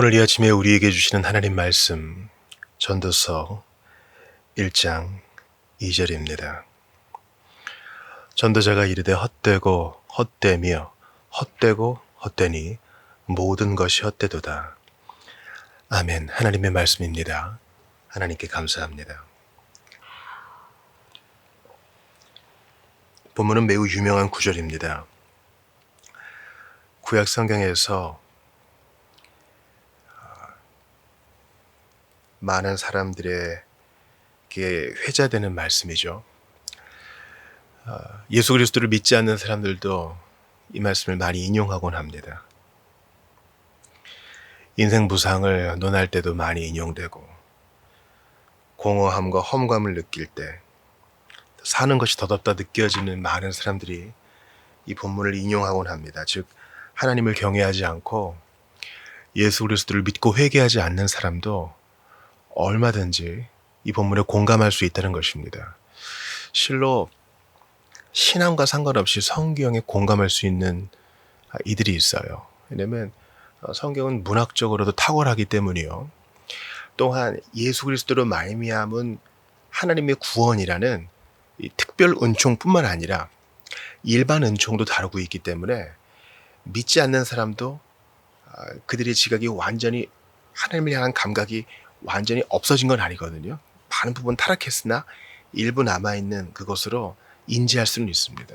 오늘 이 아침에 우리에게 주시는 하나님 말씀 전도서 1장 2절입니다. 전도자가 이르되 헛되고 헛되며 헛되고 헛되니 모든 것이 헛되도다. 아멘. 하나님의 말씀입니다. 하나님께 감사합니다. 본문은 매우 유명한 구절입니다. 구약 성경에서 많은 사람들에게 회자되는 말씀이죠. 예수 그리스도를 믿지 않는 사람들도 이 말씀을 많이 인용하곤 합니다. 인생 부상을 논할 때도 많이 인용되고 공허함과 험감을 느낄 때 사는 것이 더덥다 느껴지는 많은 사람들이 이 본문을 인용하곤 합니다. 즉 하나님을 경외하지 않고 예수 그리스도를 믿고 회개하지 않는 사람도 얼마든지 이 본문에 공감할 수 있다는 것입니다. 실로 신앙과 상관없이 성경에 공감할 수 있는 이들이 있어요. 왜냐면 어, 성경은 문학적으로도 탁월하기 때문이요. 또한 예수 그리스도로 말미암은 하나님의 구원이라는 특별 은총뿐만 아니라 일반 은총도 다루고 있기 때문에 믿지 않는 사람도 아, 그들의 지각이 완전히 하나님을 향한 감각이 완전히 없어진 건 아니거든요. 많은 부분 타락했으나 일부 남아있는 그것으로 인지할 수는 있습니다.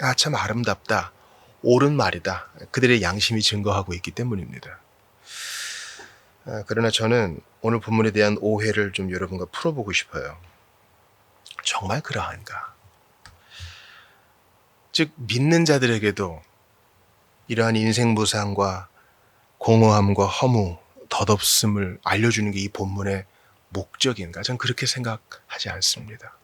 아, 참 아름답다. 옳은 말이다. 그들의 양심이 증거하고 있기 때문입니다. 아, 그러나 저는 오늘 본문에 대한 오해를 좀 여러분과 풀어보고 싶어요. 정말 그러한가? 즉, 믿는 자들에게도 이러한 인생 무상과 공허함과 허무, 덧없음을 알려주는 게 이 본문의 목적인가? 전 그렇게 생각하지 않습니다.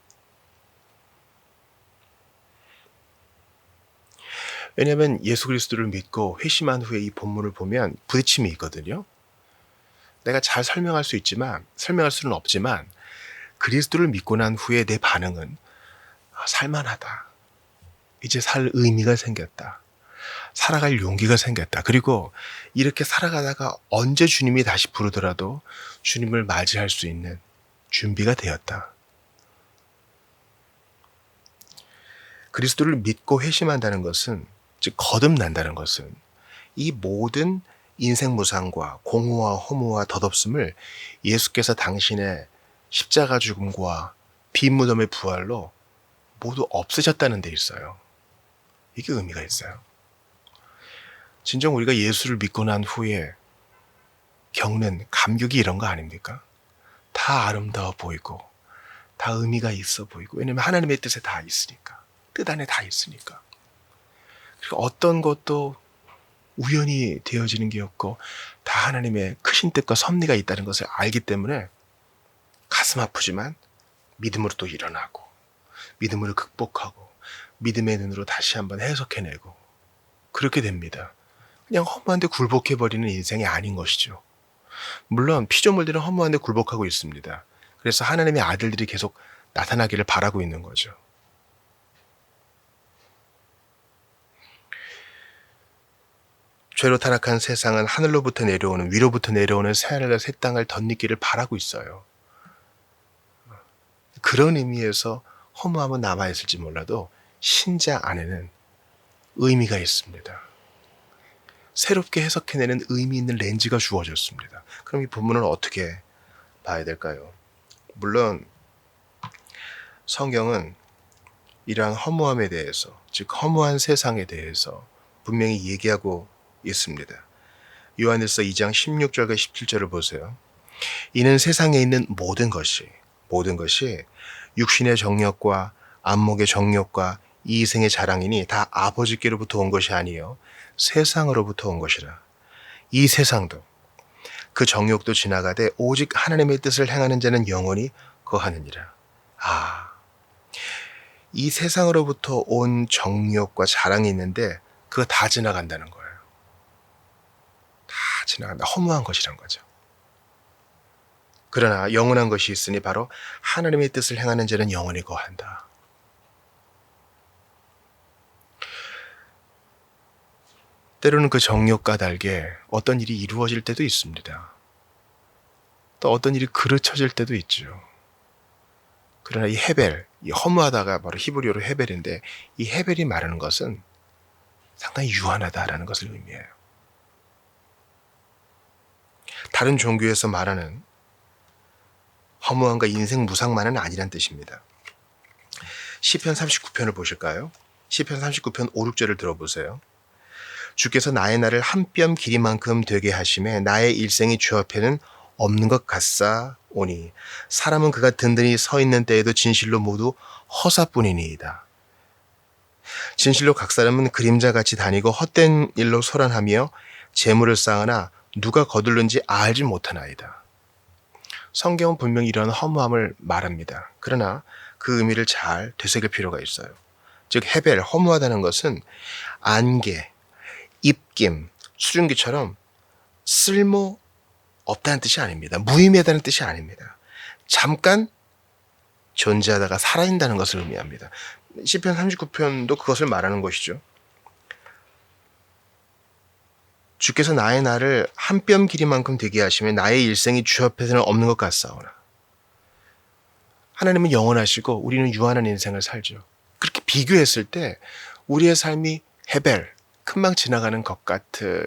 왜냐하면 예수 그리스도를 믿고 회심한 후에 이 본문을 보면 부딪힘이 있거든요. 내가 잘 설명할 수 있지만 설명할 수는 없지만 그리스도를 믿고 난 후에 내 반응은 아, 살만하다. 이제 살 의미가 생겼다. 살아갈 용기가 생겼다. 그리고 이렇게 살아가다가 언제 주님이 다시 부르더라도 주님을 맞이할 수 있는 준비가 되었다. 그리스도를 믿고 회심한다는 것은 즉 거듭난다는 것은 이 모든 인생 무상과 공허와 허무와 덧없음을 예수께서 당신의 십자가 죽음과 빈 무덤의 부활로 모두 없으셨다는 데 있어요. 이게 의미가 있어요. 진정 우리가 예수를 믿고 난 후에 겪는 감격이 이런 거 아닙니까? 다 아름다워 보이고, 다 의미가 있어 보이고, 왜냐면 하나님의 뜻에 다 있으니까. 뜻 안에 다 있으니까. 어떤 것도 우연히 되어지는 게 없고 다 하나님의 크신 뜻과 섭리가 있다는 것을 알기 때문에 가슴 아프지만 믿음으로 또 일어나고 믿음으로 극복하고 믿음의 눈으로 다시 한번 해석해내고 그렇게 됩니다. 그냥 허무한데 굴복해버리는 인생이 아닌 것이죠. 물론 피조물들은 허무한데 굴복하고 있습니다. 그래서 하나님의 아들들이 계속 나타나기를 바라고 있는 거죠. 죄로 타락한 세상은 하늘로부터 내려오는 위로부터 내려오는 새하늘과 새 땅을 덧입기를 바라고 있어요. 그런 의미에서 허무함은 남아 있을지 몰라도 신자 안에는 의미가 있습니다. 새롭게 해석해내는 의미 있는 렌즈가 주어졌습니다. 그럼 이 본문은 어떻게 봐야 될까요? 물론 성경은 이러한 허무함에 대해서, 즉 허무한 세상에 대해서 분명히 얘기하고 있습니다. 요한일서 2장 16절과 17절을 보세요. 이는 세상에 있는 모든 것이 모든 것이 육신의 정욕과 안목의 정욕과 이생의 자랑이니 다 아버지께로부터 온 것이 아니요 세상으로부터 온 것이라. 이 세상도 그 정욕도 지나가되 오직 하나님의 뜻을 행하는 자는 영원히 거하느니라. 아, 이 세상으로부터 온 정욕과 자랑이 있는데 그거 다 지나간다는 거예요. 지나간다. 허무한 것이란 거죠. 그러나 영원한 것이 있으니 바로 하나님의 뜻을 행하는 자는 영원히 거한다. 때로는 그 정욕 까닭에 어떤 일이 이루어질 때도 있습니다. 또 어떤 일이 그르쳐질 때도 있죠. 그러나 이 헤벨, 이 허무하다가 바로 히브리어로 헤벨인데 이 헤벨이 말하는 것은 상당히 유한하다라는 것을 의미해요. 다른 종교에서 말하는 허무함과 인생 무상만은 아니란 뜻입니다. 시편 39편을 보실까요? 시편 39편 5, 6절을 들어보세요. 주께서 나의 날을 한 뼘 길이만큼 되게 하심에 나의 일생이 주 앞에는 없는 것 같사 오니 사람은 그가 든든히 서 있는 때에도 진실로 모두 허사뿐이니이다. 진실로 각 사람은 그림자같이 다니고 헛된 일로 소란하며 재물을 쌓으나 누가 거둘는지 알지 못하나이다. 성경은 분명히 이런 허무함을 말합니다. 그러나 그 의미를 잘 되새길 필요가 있어요. 즉 헤벨 허무하다는 것은 안개, 입김, 수증기처럼 쓸모 없다는 뜻이 아닙니다. 무의미하다는 뜻이 아닙니다. 잠깐 존재하다가 살아있다는 것을 의미합니다. 시편 39편도 그것을 말하는 것이죠. 주께서 나의 날을 한뼘 길이만큼 되게 하시면 나의 일생이 주 앞에서는 없는 것 같사오나. 하나님은 영원하시고 우리는 유한한 인생을 살죠. 그렇게 비교했을 때 우리의 삶이 헤벨, 금방 지나가는 것 같은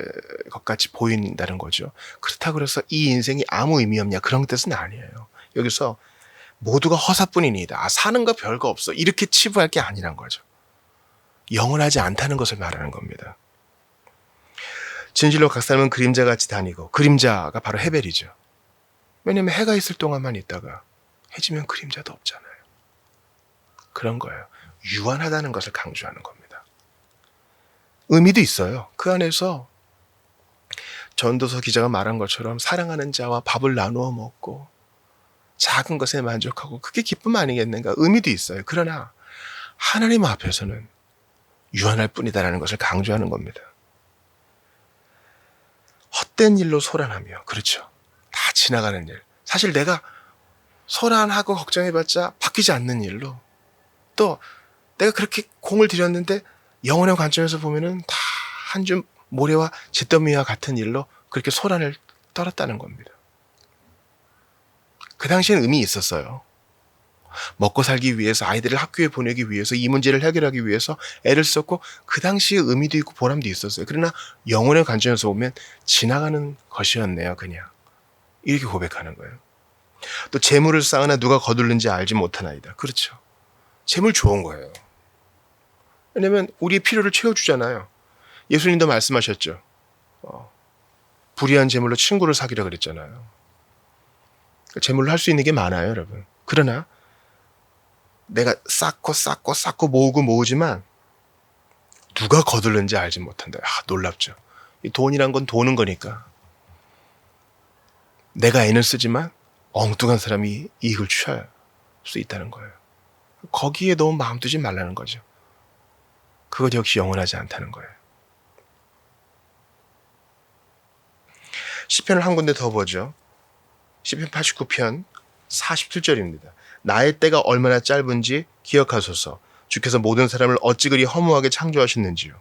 것 같이 보인다는 거죠. 그렇다고 그래서 이 인생이 아무 의미 없냐 그런 뜻은 아니에요. 여기서 모두가 허사뿐이니다. 아, 사는 거 별거 없어. 이렇게 치부할 게 아니란 거죠. 영원하지 않다는 것을 말하는 겁니다. 진실로 각 사람은 그림자같이 다니고 그림자가 바로 헤벨이죠. 왜냐면 해가 있을 동안만 있다가 해지면 그림자도 없잖아요. 그런 거예요. 유한하다는 것을 강조하는 겁니다. 의미도 있어요. 그 안에서 전도서 기자가 말한 것처럼 사랑하는 자와 밥을 나누어 먹고 작은 것에 만족하고 그게 기쁨 아니겠는가? 의미도 있어요. 그러나 하나님 앞에서는 유한할 뿐이다라는 것을 강조하는 겁니다. 헛된 일로 소란하며 그렇죠. 다 지나가는 일. 사실 내가 소란하고 걱정해봤자 바뀌지 않는 일로 또 내가 그렇게 공을 들였는데 영혼의 관점에서 보면은 다 한 줌 모래와 잿더미와 같은 일로 그렇게 소란을 떨었다는 겁니다. 그 당시엔 의미 있었어요. 먹고 살기 위해서 아이들을 학교에 보내기 위해서 이 문제를 해결하기 위해서 애를 썼고 그 당시에 의미도 있고 보람도 있었어요. 그러나 영혼의 관점에서 보면 지나가는 것이었네요, 그냥. 이렇게 고백하는 거예요. 또 재물을 쌓으나 누가 거둘는지 알지 못하나이다. 그렇죠. 재물 좋은 거예요. 왜냐면 우리의 필요를 채워주잖아요. 예수님도 말씀하셨죠. 어, 불의한 재물로 친구를 사귀라 그랬잖아요. 재물로 할 수 있는 게 많아요, 여러분. 그러나 내가 쌓고 쌓고 쌓고 모으고 모으지만 누가 거둘는지 알지 못한다. 아, 놀랍죠. 이 돈이란 건 도는 거니까. 내가 애는 쓰지만 엉뚱한 사람이 이익을 취할 수 있다는 거예요. 거기에 너무 마음 두지 말라는 거죠. 그것 역시 영원하지 않다는 거예요. 시편을 한 군데 더 보죠. 시편 89편 47절입니다. 나의 때가 얼마나 짧은지 기억하소서. 주께서 모든 사람을 어찌 그리 허무하게 창조하셨는지요.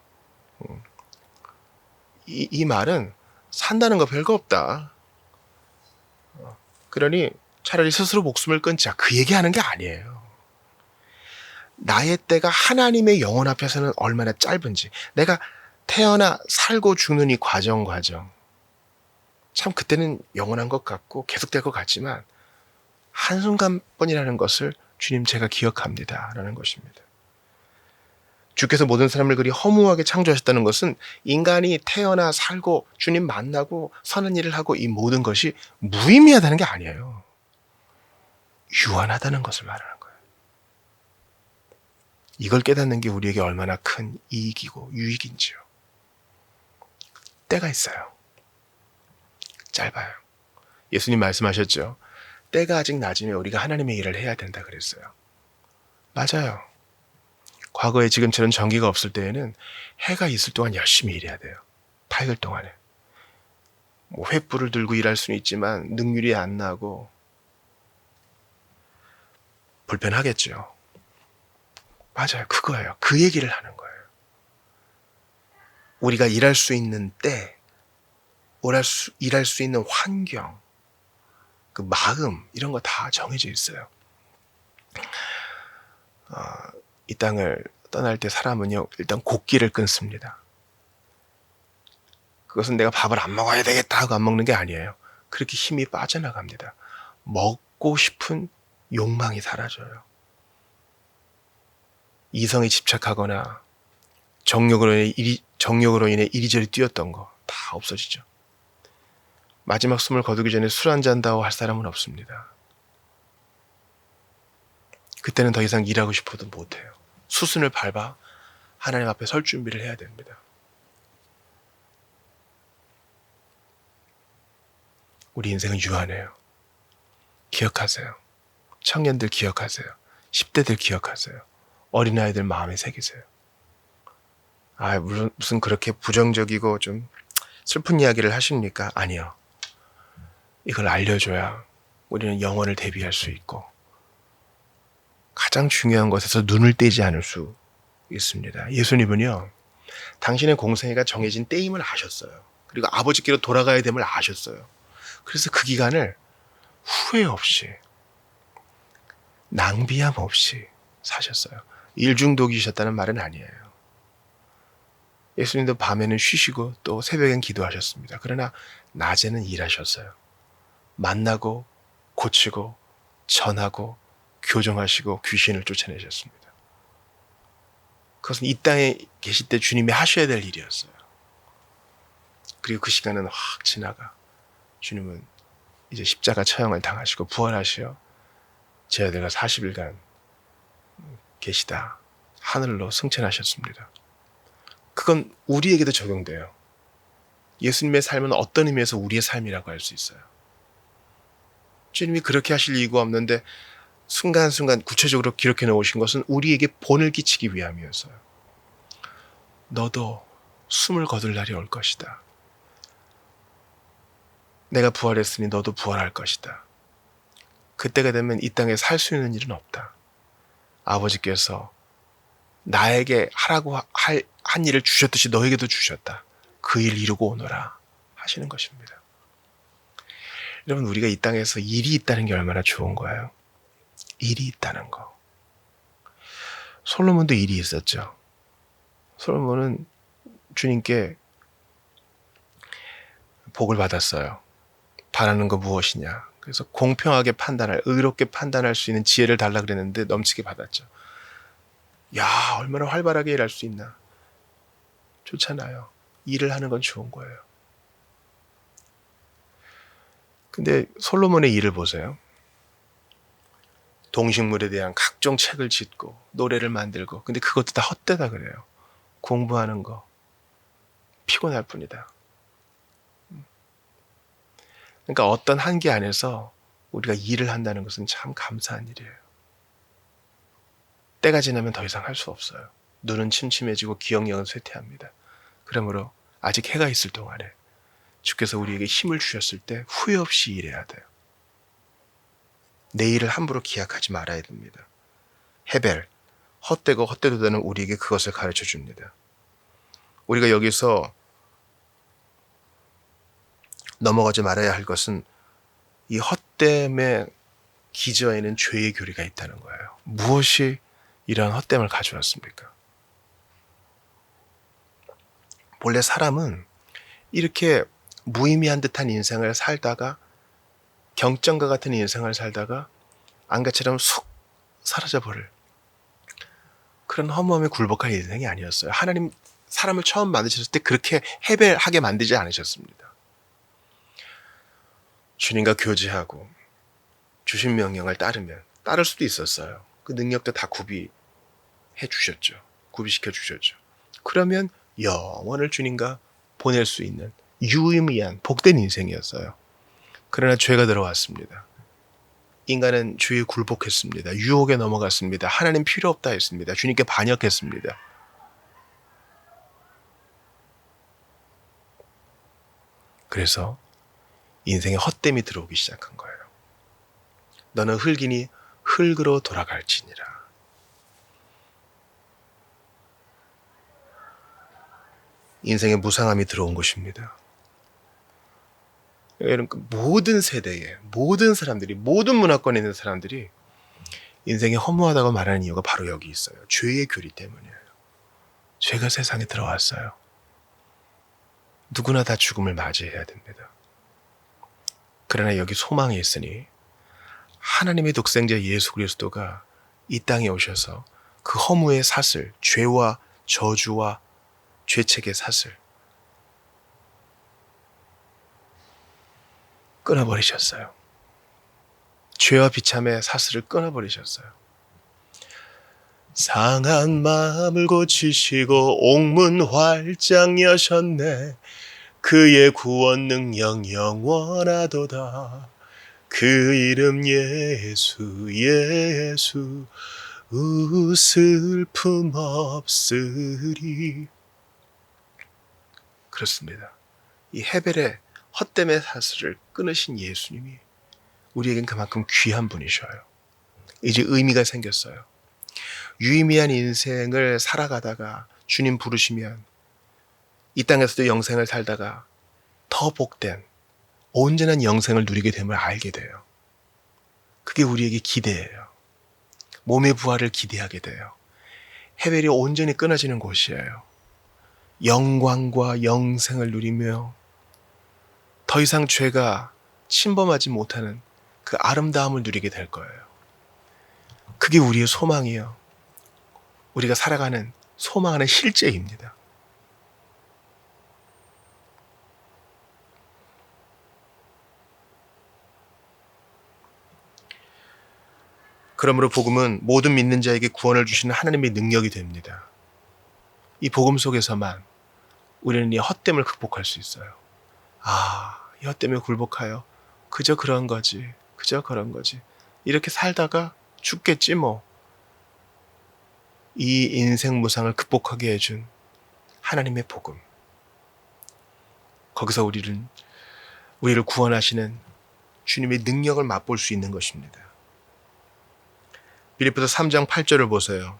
음. 이, 이 말은 산다는 거 별거 없다. 어, 그러니 차라리 스스로 목숨을 끊자. 그 얘기하는 게 아니에요. 나의 때가 하나님의 영혼 앞에서는 얼마나 짧은지. 내가 태어나 살고 죽는 이 과정 과정. 참 그때는 영원한 것 같고 계속될 것 같지만 한순간뿐이라는 것을 주님 제가 기억합니다. 라는 것입니다. 주께서 모든 사람을 그리 허무하게 창조하셨다는 것은 인간이 태어나 살고 주님 만나고 선한 일을 하고 이 모든 것이 무의미하다는 게 아니에요. 유한하다는 것을 말하는. 이걸 깨닫는 게 우리에게 얼마나 큰 이익이고 유익인지요. 때가 있어요. 짧아요. 예수님 말씀하셨죠. 때가 아직 낮으면 우리가 하나님의 일을 해야 된다 그랬어요. 맞아요. 과거에 지금처럼 전기가 없을 때에는 해가 있을 동안 열심히 일해야 돼요. 밝을 동안에. 뭐 횃불을 들고 일할 수는 있지만 능률이 안 나고 불편하겠죠. 맞아요. 그거예요. 그 얘기를 하는 거예요. 우리가 일할 수 있는 때, 일할 수, 일할 수 있는 환경, 그 마음, 이런 거 다 정해져 있어요. 어, 이 땅을 떠날 때 사람은요, 일단 곡기를 끊습니다. 그것은 내가 밥을 안 먹어야 되겠다 하고 안 먹는 게 아니에요. 그렇게 힘이 빠져나갑니다. 먹고 싶은 욕망이 사라져요. 이성에 집착하거나 정욕으로 인해 이리, 정욕으로 인해 이리저리 뛰었던 거 다 없어지죠. 마지막 숨을 거두기 전에 술 한 잔다고 할 사람은 없습니다. 그때는 더 이상 일하고 싶어도 못해요. 수순을 밟아 하나님 앞에 설 준비를 해야 됩니다. 우리 인생은 유한해요. 기억하세요. 청년들 기억하세요. 10대들 기억하세요. 어린아이들 마음에 새기세요. 아, 무슨, 무슨 그렇게 부정적이고 좀 슬픈 이야기를 하십니까? 아니요. 이걸 알려줘야 우리는 영혼을 대비할 수 있고 가장 중요한 것에서 눈을 떼지 않을 수 있습니다. 예수님은요, 당신의 공생애가 정해진 때임을 아셨어요. 그리고 아버지께로 돌아가야 됨을 아셨어요. 그래서 그 기간을 후회 없이, 낭비함 없이 사셨어요. 일중독이셨다는 말은 아니에요. 예수님도 밤에는 쉬시고 또 새벽엔 기도하셨습니다. 그러나 낮에는 일하셨어요. 만나고 고치고 전하고 교정하시고 귀신을 쫓아내셨습니다. 그것은 이 땅에 계실 때 주님이 하셔야 될 일이었어요. 그리고 그 시간은 확 지나가 주님은 이제 십자가 처형을 당하시고 부활하시어 제 아들과 40일간 계시다 하늘로 승천하셨습니다. 그건 우리에게도 적용돼요. 예수님의 삶은 어떤 의미에서 우리의 삶이라고 할 수 있어요. 주님이 그렇게 하실 이유가 없는데 순간순간 구체적으로 기록해 놓으신 것은 우리에게 본을 끼치기 위함이었어요. 너도 숨을 거둘 날이 올 것이다. 내가 부활했으니 너도 부활할 것이다. 그때가 되면 이 땅에 살 수 있는 일은 없다. 아버지께서 나에게 하라고 할, 한 일을 주셨듯이 너에게도 주셨다. 그 일 이루고 오너라 하시는 것입니다. 여러분, 우리가 이 땅에서 일이 있다는 게 얼마나 좋은 거예요. 일이 있다는 거. 솔로몬도 일이 있었죠. 솔로몬은 주님께 복을 받았어요. 바라는 거 무엇이냐. 그래서 공평하게 판단할, 의롭게 판단할 수 있는 지혜를 달라 그랬는데 넘치게 받았죠. 야, 얼마나 활발하게 일할 수 있나. 좋잖아요. 일을 하는 건 좋은 거예요. 근데 솔로몬의 일을 보세요. 동식물에 대한 각종 책을 짓고 노래를 만들고 근데 그것도 다 헛되다 그래요. 공부하는 거 피곤할 뿐이다. 그러니까 어떤 한계 안에서 우리가 일을 한다는 것은 참 감사한 일이에요. 때가 지나면 더 이상 할 수 없어요. 눈은 침침해지고 기억력은 쇠퇴합니다. 그러므로 아직 해가 있을 동안에 주께서 우리에게 힘을 주셨을 때 후회 없이 일해야 돼요. 내일을 함부로 기약하지 말아야 됩니다. 헤벨, 헛되고 헛되도 되는 우리에게 그것을 가르쳐 줍니다. 우리가 여기서 넘어가지 말아야 할 것은 이 헛됨의 기저에는 죄의 교리가 있다는 거예요. 무엇이 이러한 헛됨을 가져왔습니까? 본래 사람은 이렇게 무의미한 듯한 인생을 살다가 경전과 같은 인생을 살다가 안개처럼 쑥 사라져 버릴 그런 허무함에 굴복한 인생이 아니었어요. 하나님 사람을 처음 만드셨을 때 그렇게 해벨하게 만들지 않으셨습니다. 주님과 교제하고 주신 명령을 따르면 따를 수도 있었어요. 그 능력도 다 구비해 주셨죠. 구비시켜 주셨죠. 그러면 영원을 주님과 보낼 수 있는 유의미한 복된 인생이었어요. 그러나 죄가 들어왔습니다. 인간은 죄에 굴복했습니다. 유혹에 넘어갔습니다. 하나님 필요 없다 했습니다. 주님께 반역했습니다. 그래서 인생에 헛됨이 들어오기 시작한 거예요. 너는 흙이니 흙으로 돌아갈지니라. 인생의 무상함이 들어온 것입니다. 여러분 그 모든 세대에 모든 사람들이 모든 문화권에 있는 사람들이 인생이 허무하다고 말하는 이유가 바로 여기 있어요. 죄의 교리 때문이에요. 죄가 세상에 들어왔어요. 누구나 다 죽음을 맞이해야 됩니다. 그러나 여기 소망이 있으니 하나님의 독생자 예수 그리스도가 이 땅에 오셔서 그 허무의 사슬, 죄와 저주와 죄책의 사슬 끊어버리셨어요. 죄와 비참의 사슬을 끊어버리셨어요. 상한 마음을 고치시고 옥문 활짝 여셨네. 그의 구원 능력 영원하도다. 그 이름 예수 예수 우 슬픔 없으리. 그렇습니다. 이 헤벨의 헛됨의 사슬을 끊으신 예수님이 우리에겐 그만큼 귀한 분이셔요. 이제 의미가 생겼어요. 유의미한 인생을 살아가다가 주님 부르시면 이 땅에서도 영생을 살다가 더 복된 온전한 영생을 누리게 됨을 알게 돼요. 그게 우리에게 기대예요. 몸의 부활을 기대하게 돼요. 헤벨이 온전히 끊어지는 곳이에요. 영광과 영생을 누리며 더 이상 죄가 침범하지 못하는 그 아름다움을 누리게 될 거예요. 그게 우리의 소망이요. 우리가 살아가는 소망하는 실제입니다. 그러므로 복음은 모든 믿는 자에게 구원을 주시는 하나님의 능력이 됩니다. 이 복음 속에서만 우리는 이 헛됨을 극복할 수 있어요. 아, 이 헛됨에 굴복하여 그저 그런 거지. 그저 그런 거지. 이렇게 살다가 죽겠지 뭐. 이 인생 무상을 극복하게 해준 하나님의 복음. 거기서 우리는 우리를 구원하시는 주님의 능력을 맛볼 수 있는 것입니다. 빌립보서 3장 8절을 보세요.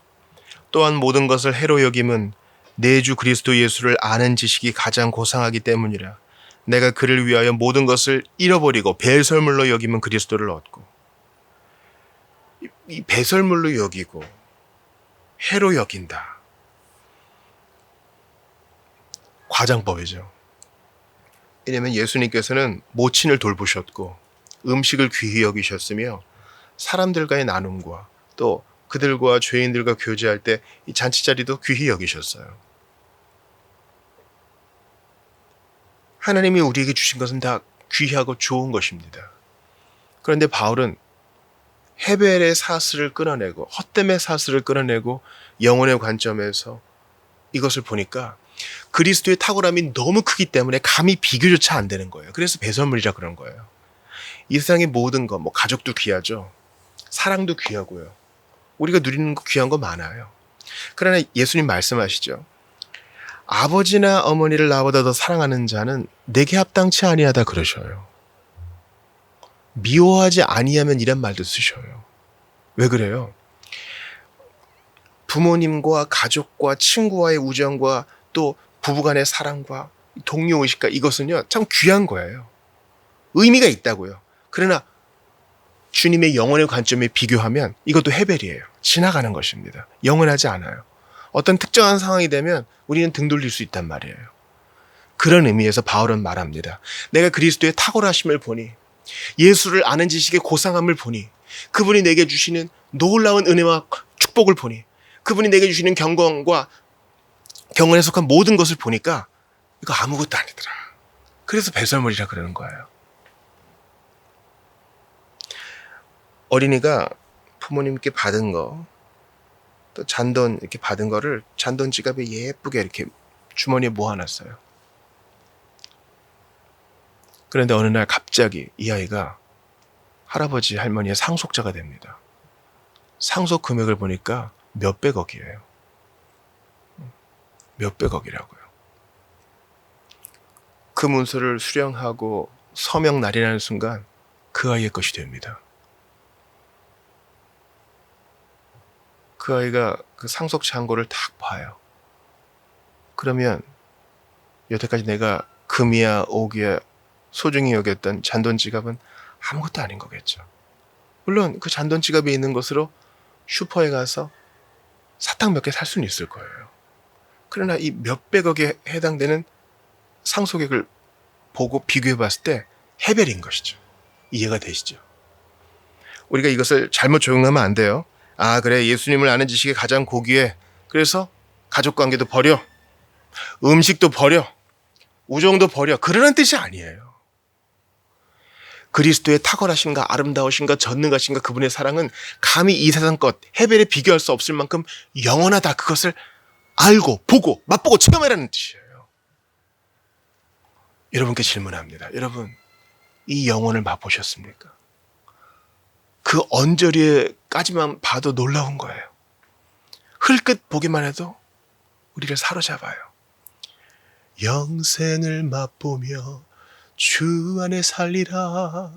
또한 모든 것을 해로 여김은 내 주 그리스도 예수를 아는 지식이 가장 고상하기 때문이라. 내가 그를 위하여 모든 것을 잃어버리고 배설물로 여기면 그리스도를 얻고 이 배설물로 여기고 해로 여긴다. 과장법이죠. 왜냐하면 예수님께서는 모친을 돌보셨고 음식을 귀히 여기셨으며 사람들과의 나눔과 또 그들과 죄인들과 교제할 때 이 잔치 자리도 귀히 여기셨어요. 하나님이 우리에게 주신 것은 다 귀하고 좋은 것입니다. 그런데 바울은 헤벨의 사슬을 끊어내고 헛됨의 사슬을 끊어내고 영혼의 관점에서 이것을 보니까 그리스도의 탁월함이 너무 크기 때문에 감히 비교조차 안 되는 거예요. 그래서 배설물이라 그런 거예요. 이 세상의 모든 것, 뭐 가족도 귀하죠. 사랑도 귀하고요. 우리가 누리는 거 귀한 거 많아요. 그러나 예수님 말씀하시죠. 아버지나 어머니를 나보다 더 사랑하는 자는 내게 합당치 아니하다 그러셔요. 미워하지 아니하면 이란 말도 쓰셔요. 왜 그래요? 부모님과 가족과 친구와의 우정과 또 부부간의 사랑과 동료 의식과 이것은요 참 귀한 거예요. 의미가 있다고요. 그러나 주님의 영혼의 관점에 비교하면 이것도 헤벨이에요. 지나가는 것입니다. 영원하지 않아요. 어떤 특정한 상황이 되면 우리는 등 돌릴 수 있단 말이에요. 그런 의미에서 바울은 말합니다. 내가 그리스도의 탁월하심을 보니 예수를 아는 지식의 고상함을 보니 그분이 내게 주시는 놀라운 은혜와 축복을 보니 그분이 내게 주시는 경건과 경건에 속한 모든 것을 보니까 이거 아무것도 아니더라. 그래서 배설물이라 그러는 거예요. 어린이가 부모님께 받은 거, 또 잔돈 이렇게 받은 거를 잔돈 지갑에 예쁘게 이렇게 주머니에 모아놨어요. 그런데 어느 날 갑자기 이 아이가 할아버지 할머니의 상속자가 됩니다. 상속 금액을 보니까 몇백억이에요. 몇백억이라고요. 그 문서를 수령하고 서명 날이라는 순간 그 아이의 것이 됩니다. 그 아이가 그 상속 잔고를 딱 봐요. 그러면 여태까지 내가 금이야 옥이야 소중히 여겼던 잔돈 지갑은 아무것도 아닌 거겠죠. 물론 그 잔돈 지갑에 있는 것으로 슈퍼에 가서 사탕 몇 개 살 수는 있을 거예요. 그러나 이 몇백억에 해당되는 상속액을 보고 비교해 봤을 때 해별인 것이죠. 이해가 되시죠? 우리가 이것을 잘못 적용하면 안 돼요. 아, 그래. 예수님을 아는 지식이 가장 고귀해. 그래서 가족 관계도 버려. 음식도 버려. 우정도 버려. 그러는 뜻이 아니에요. 그리스도의 탁월하신가 아름다우신가 전능하신가 그분의 사랑은 감히 이 세상 것 해별에 비교할 수 없을 만큼 영원하다 그것을 알고 보고 맛보고 체험해라는 뜻이에요. 여러분께 질문합니다. 여러분 이 영혼을 맛보셨습니까? 그 언저리에 까지만 봐도 놀라운 거예요. 흘끗 보기만 해도 우리를 사로잡아요. 영생을 맛보며 주 안에 살리라.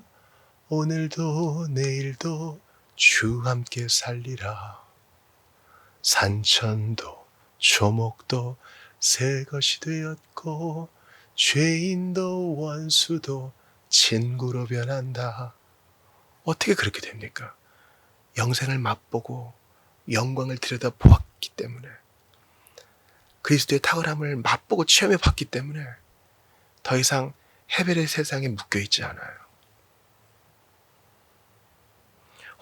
오늘도 내일도 주 함께 살리라. 산천도 조목도 새 것이 되었고 죄인도 원수도 친구로 변한다. 어떻게 그렇게 됩니까? 영생을 맛보고 영광을 들여다 보았기 때문에 그리스도의 탁월함을 맛보고 체험해 봤기 때문에 더 이상 해벨의 세상에 묶여 있지 않아요.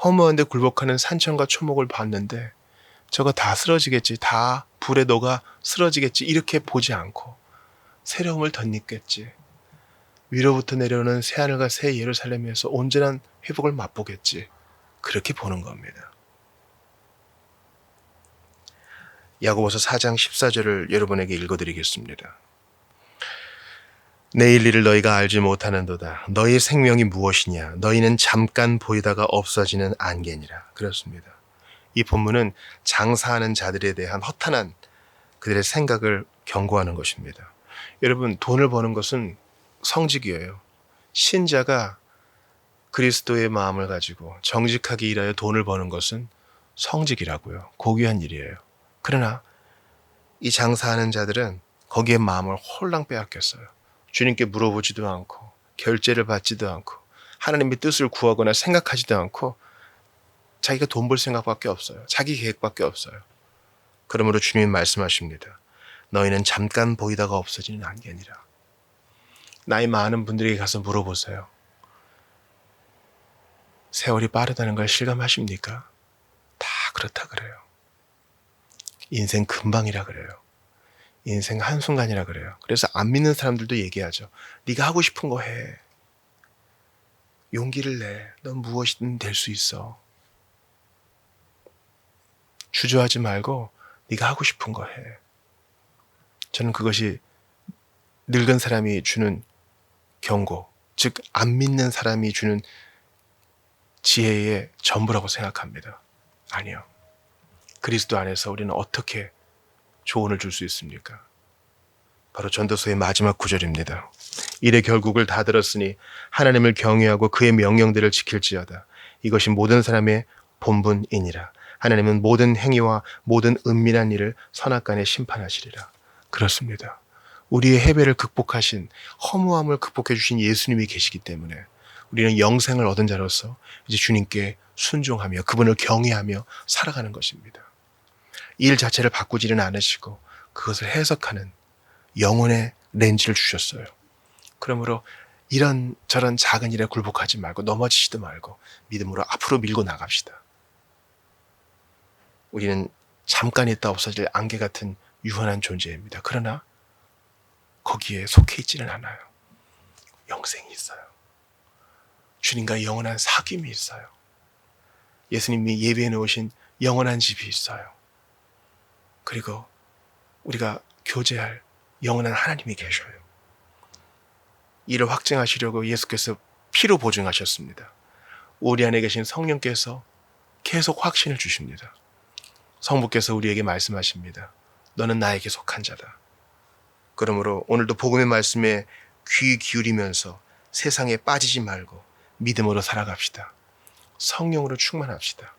허무한데 굴복하는 산천과 초목을 봤는데 저거 다 쓰러지겠지, 다 불에 녹아 쓰러지겠지 이렇게 보지 않고 새로움을 덧입겠지. 위로부터 내려오는 새하늘과 새 예루살렘에서 온전한 회복을 맛보겠지. 그렇게 보는 겁니다. 야고보서 4장 14절을 여러분에게 읽어드리겠습니다. 내일 일을 너희가 알지 못하는도다. 너희의 생명이 무엇이냐? 너희는 잠깐 보이다가 없어지는 안개니라. 그렇습니다. 이 본문은 장사하는 자들에 대한 허탄한 그들의 생각을 경고하는 것입니다. 여러분, 돈을 버는 것은 성직이에요. 신자가 그리스도의 마음을 가지고 정직하게 일하여 돈을 버는 것은 성직이라고요. 고귀한 일이에요. 그러나 이 장사하는 자들은 거기에 마음을 홀랑 빼앗겼어요. 주님께 물어보지도 않고 결제를 받지도 않고 하나님의 뜻을 구하거나 생각하지도 않고 자기가 돈 벌 생각밖에 없어요. 자기 계획밖에 없어요. 그러므로 주님이 말씀하십니다. 너희는 잠깐 보이다가 없어지는 안개니라. 나이 많은 분들에게 가서 물어보세요. 세월이 빠르다는 걸 실감하십니까? 다 그렇다 그래요. 인생 금방이라 그래요. 인생 한순간이라 그래요. 그래서 안 믿는 사람들도 얘기하죠. 네가 하고 싶은 거 해. 용기를 내. 넌 무엇이든 될 수 있어. 주저하지 말고 네가 하고 싶은 거 해. 저는 그것이 늙은 사람이 주는 경고, 즉 안 믿는 사람이 주는 지혜의 전부라고 생각합니다. 아니요. 그리스도 안에서 우리는 어떻게 조언을 줄 수 있습니까? 바로 전도서의 마지막 구절입니다. 이래 결국을 다 들었으니 하나님을 경외하고 그의 명령들을 지킬지어다. 이것이 모든 사람의 본분이니라. 하나님은 모든 행위와 모든 은밀한 일을 선악간에 심판하시리라. 그렇습니다. 우리의 해배를 극복하신 허무함을 극복해 주신 예수님이 계시기 때문에 우리는 영생을 얻은 자로서 이제 주님께 순종하며 그분을 경외하며 살아가는 것입니다. 일 자체를 바꾸지는 않으시고 그것을 해석하는 영혼의 렌즈를 주셨어요. 그러므로 이런 저런 작은 일에 굴복하지 말고 넘어지지도 말고 믿음으로 앞으로 밀고 나갑시다. 우리는 잠깐 있다 없어질 안개 같은 유한한 존재입니다. 그러나 거기에 속해 있지는 않아요. 영생이 있어요. 주님과 영원한 사귐이 있어요. 예수님이 예배해 놓으신 영원한 집이 있어요. 그리고 우리가 교제할 영원한 하나님이 계셔요. 이를 확증하시려고 예수께서 피로 보증하셨습니다. 우리 안에 계신 성령께서 계속 확신을 주십니다. 성부께서 우리에게 말씀하십니다. 너는 나에게 속한 자다. 그러므로 오늘도 복음의 말씀에 귀 기울이면서 세상에 빠지지 말고 믿음으로 살아갑시다. 성령으로 충만합시다.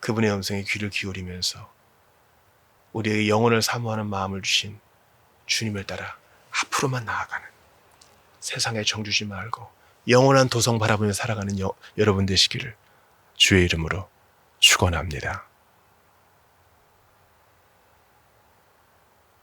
그분의 음성에 귀를 기울이면서 우리에게 영혼을 사모하는 마음을 주신 주님을 따라 앞으로만 나아가는 세상에 정주지 말고 영원한 도성 바라보며 살아가는 여, 여러분 되시기를 주의 이름으로 축원합니다.